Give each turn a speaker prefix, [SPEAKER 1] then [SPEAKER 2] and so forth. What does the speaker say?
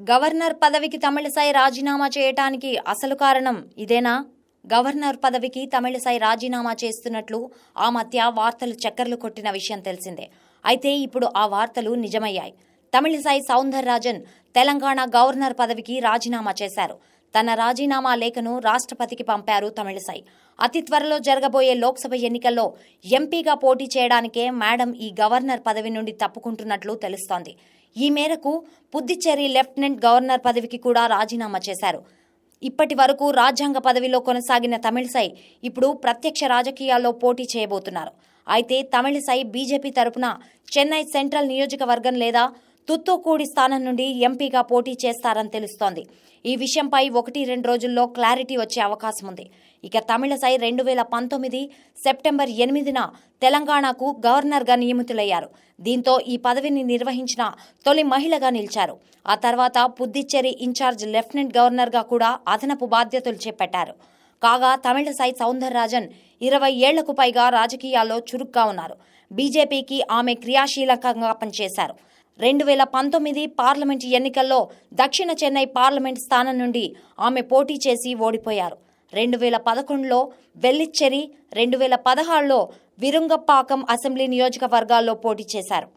[SPEAKER 1] Governor పదవికి తమిళసాయి రాజీనామా చేయటానికి అసలు కారణం ఇదేనా? గవర్నర్ పదవికి తమిళసాయి రాజీనామా చేస్తున్నట్లు ఆ మధ్య వార్తలు చక్కర్లు కొట్టిన విషయం తెలిసిందే. అయితే ఇప్పుడు ఆ వార్తలు నిజమయ్యాయి. తమిళిసై సౌందరరాజన్ తెలంగాణ గవర్నర్ పదవికి రాజీనామా చేశారు. తన రాజీనామా లేఖను రాష్ట్రపతికి పంపారు తమిళసై. అతి త్వరలో జరగబోయే లోక్సభ ఎన్నికల్లో ఎంపీగా పోటీ చేయడానికే మేడం ఈ గవర్నర్ పదవి నుండి తప్పుకుంటున్నట్లు తెలుస్తోంది. ఈ మేరకు పుదుచ్చేరి లెఫ్టినెంట్ గవర్నర్ పదవికి కూడా రాజీనామా చేశారు. ఇప్పటి వరకు రాజ్యాంగ పదవిలో కొనసాగిన తమిళసై ఇప్పుడు ప్రత్యక్ష రాజకీయాల్లో పోటీ చేయబోతున్నారు. అయితే తమిళసై బీజేపీ తరపున చెన్నై సెంట్రల్ నియోజకవర్గం లేదా తుత్తుకూడి స్థానం నుండి ఎంపీగా పోటీ చేస్తారని తెలుస్తోంది. ఈ విషయంపై ఒకటి రెండు రోజుల్లో క్లారిటీ వచ్చే అవకాశం ఉంది. ఇక తమిళసై రెండు వేల పంతొమ్మిది సెప్టెంబర్ ఎనిమిదిన తెలంగాణకు గవర్నర్గా నియమితులయ్యారు. దీంతో ఈ పదవిని నిర్వహించిన తొలి మహిళగా నిలిచారు. ఆ తర్వాత పుద్దిచ్చేరి ఇన్ఛార్జ్ లెఫ్టినెంట్ గవర్నర్గా కూడా అదనపు బాధ్యతలు చేపట్టారు. కాగా తమిళసై సౌందరరాజన్ ఇరవై ఏళ్ళకు పైగా రాజకీయాల్లో చురుగ్గా ఉన్నారు. బీజేపీకి ఆమె క్రియాశీలకంగా పనిచేశారు. రెండు వేల పంతొమ్మిది పార్లమెంటు ఎన్నికల్లో దక్షిణ చెన్నై పార్లమెంట్ స్థానం నుండి ఆమె పోటీ చేసి ఓడిపోయారు. రెండు వేల పదకొండులో వెల్లిచ్చెరి రెండు వేల పదహారులో విరుంగపాకం అసెంబ్లీ నియోజకవర్గాల్లో పోటీ చేశారు.